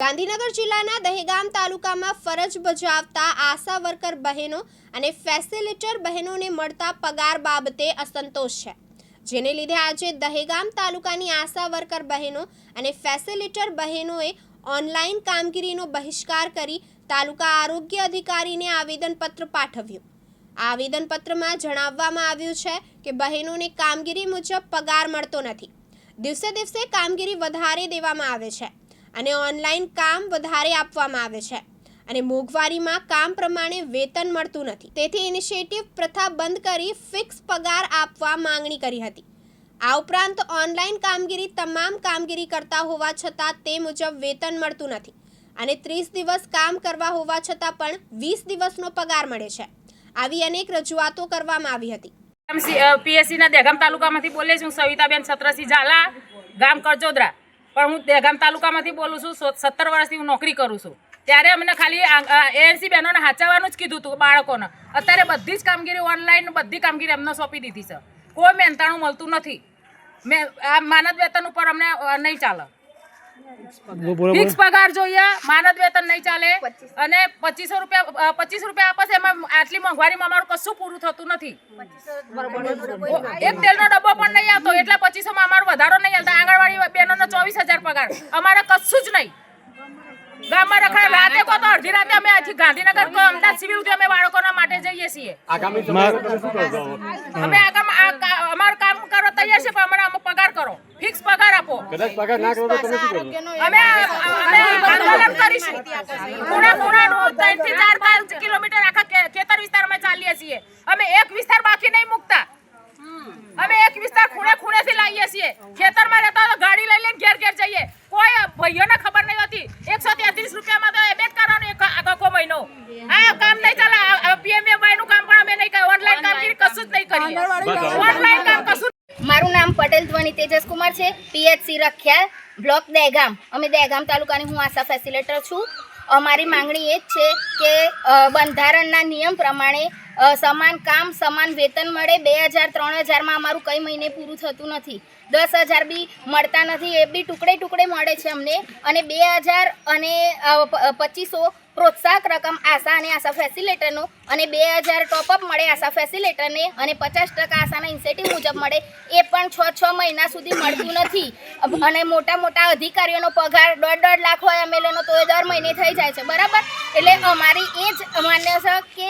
ગાંધીનગર જિલ્લાના દહેગામ તાલુકામાં ફરજ બજાવતા આશા વર્કર બહેનો અને ફેસિલિટર બહેનોને મળતા પગાર બાબતે અસંતોષ છે. જેને લીધે આજે દહેગામ તાલુકાની આશા વર્કર બહેનો અને ફેસિલિટર બહેનોએ ઓનલાઈન કામગીરીનો બહિષ્કાર કરી તાલુકા આરોગ્ય અધિકારીને આવેદનપત્ર પાઠવ્યું. આ આવેદનપત્રમાં જણાવવામાં આવ્યું છે કે બહેનોને કામગીરી મુજબ પગાર મળતો નથી. દિવસે દિવસે કામગીરી વધારે દેવામાં આવે છે. અને ઓનલાઈન કામ વધારે આપવામાં આવે છે. અને મોંઘવારીમાં કામ પ્રમાણે વેતન મળતું નથી. તેથી ઇનિશિયેટિવ પ્રથા બંધ કરી ફિક્સ પગાર આપવા માંગણી કરી હતી. આ ઉપરાંત ઓનલાઈન કામગીરી તમામ કામગીરી કરતા હોવા છતાં તે મુજબ વેતન મળતું નથી. અને ત્રીસ દિવસ કામ કરવા હોવા છતાં પણ વીસ દિવસનો પગાર મળે છે. આવી અનેક રજૂઆતો કરવામાં આવી હતી. પીએસસી ના દહેગામ તાલુકામાંથી બોલે છું સવિતાબેન છત્રસિંહ ઝાલા, ગામ કરચોદરા પણ હું દહેગામ તાલુકામાંથી બોલું છું સત્તર વર્ષથી હું નોકરી કરું છું. ત્યારે અમને ખાલી એએનસી બહેનોને હાચવવાનું જ કીધું હતું બાળકોને. અત્યારે બધી જ કામગીરી ઓનલાઈન, બધી કામગીરી અમને સોંપી દીધી છે. કોઈ મહેનતાણું મળતું નથી. મેં આ માનદ વેતન ઉપર અમને નહીં ચાલે. ફિક્સ પગાર જોઈએ માનદ વેતન નહીં ચાલે. અને પચીસો રૂપિયા પચીસ રૂપિયા આપશે એમાં આટલી મોંઘવારીમાં અમારું કશું પૂરું થતું નથી. એક તેલનો ડબ્બો પણ નહીં આવતો એટલે પચીસો માં અમારો વધારો નહીં આવતા. આંગણવાડી બહેનોનો ચોવીસ હજાર પગાર. અમારે કશું જ નહીં. ગામમાં રખડા. રાતે કહો તો અડધી રાતે અમે અહીંથી ગાંધીનગર કહો અમદાવાદ સિવિલ અમે બાળકોના માટે જઈએ છીએ? અમે આગામ કા- કામ કરવા તૈયાર છે પણ અમને આમાં પગાર કરો. ફિક્સ પગાર આપો. કદાચ પગાર ના કરો તો તમે શું કરો અમે અમે આંદોલન કરીશું. ખૂણા ખૂણાનું ત્રણથી 4 કિલોમીટર આખા ખેતર વિસ્તારમાં ચાલીએ છીએ. અમે એક વિસ્તાર બાકી નહીં મુકતા. અમે એક વિસ્તાર ખૂણે ખૂણેથી લાવીએ છીએ. ખેતરમાં રહેતા તો ગાડી લઈ લઈને ઘેર ઘેર જઈએ. કોઈ ભાઈઓને ખબર નહીં હોતી. એકસો તેત્રીસ રૂપિયામાં તો એમ જ કરવાનું એક આ- આખો મહિનો. આ કામ નહીં ચાલે. પીએમએમઆઈ નું કામ પણ અમે નહીં કરીએ ઓનલાઈન કામગીરી કશું જ નહીં કરીએ. ઓનલાઈન કામ કશું મારું નામ પટેલ ધ્વની તેજસકુમાર છે. પીએચસી રખ્યા બ્લોક દહેગામ. અમે દહેગામ તાલુકાની હું આશા ફેસિલેટર છું. અમારી માંગણી એ જ છે કે બંધારણના નિયમ પ્રમાણે સમાન કામ, સમાન વેતન મળે. બે હજાર, ત્રણ હજારમાં અમારું કઈ મહિને પૂરું થતું નથી. દસ હજાર બી મળતા નથી. એ બી ટુકડે ટુકડે મળે છે અમને. અને બે હજાર અને પચીસો પ્રોત્સાહક રકમ આશા અને આશા ફેસિલેટરનું અને બે હજાર ટોપઅપ મળે આશા ફેસિલેટરને અને પચાસ ટકા આશાના ઇન્સેન્ટિવ મુજબ મળે એ પણ છ છ મહિના સુધી મળતું નથી. અને મોટા મોટા અધિકારીઓનો પગાર દોઢ દોઢ લાખ હોય એમએલએનો તો એ દર મહિને થઈ જાય છે બરાબર? એટલે અમારી એ જ માન્ય છે કે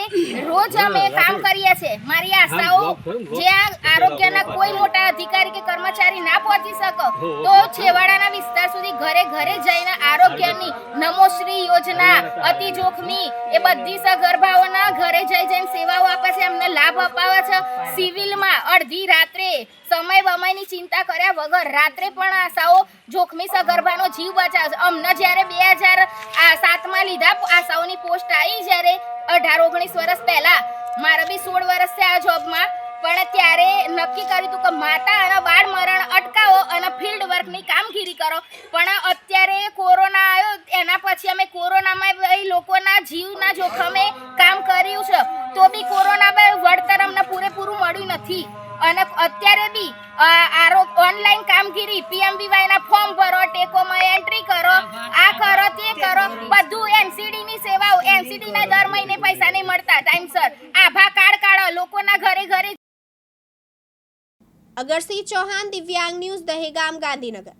રોજ અમે કામ કરીએ છીએ. મારી આશાઓ જે આરોગ્યના કોઈ મોટા અધિકારી કે કર્મચારી ના પહોંચી શકો તો છેવાડાના વિસ્તાર સુધી ઘરે ઘરે જઈને આરોગ્યની નમોશ્રી યોજના અતિ જોખમી એ બધી સગર્ભાઓના ઘરે જઈ જઈને સેવાઓ આપે છે, એમને લાભ અપાવે છે. સિવિલમાં અડધી રાત્રે સમય વમયની ચિંતા કર્યા વગર રાત્રે પણ આશાઓ, જોખમી સગર્ભાનો જીવ બચાવે છે. અમને જ્યારે બે હજાર સાતમાં લીધા આશાઓની પોસ્ટ આવી જ્યારે અઢાર, ઓગણીસ વર્ષ પહેલા. મારા બી સોળ વર્ષ છે આ જોબમાં. પણ ત્યારે નક્કી કર્યું હતું કે માતા અને બાળ મરણ અટકાવો અને ફિલ્ડ વર્કની કામગીરી કરો. પણ અત્યારે કોરોના પછી અમે કોરોનામાં લોકોના જીવના જોખમે કામ કર્યું છે. તો બી કોરોનામાં વળતર અમને પૂરેપૂરું મળ્યું નથી. અને અત્યારે બી આરોપ ઓનલાઈન કામગીરી પીએમબીવાય ના ફોર્મ ભરો, ટેકોમાં એન્ટ્રી કરો, આ કરો, તે કરો, બધું એનસીડી ની સેવાઓ એનસીડી ના દર મહિને પૈસા નહીં મળતા. ટાઈમસર આભા કાર્ડ કાઢો, લોકોના ઘરે ઘરે અગરસિંહ ચૌહાણ, દિવ્યાંગ ન્યૂઝ, દહેગામ, ગાંધીનગર.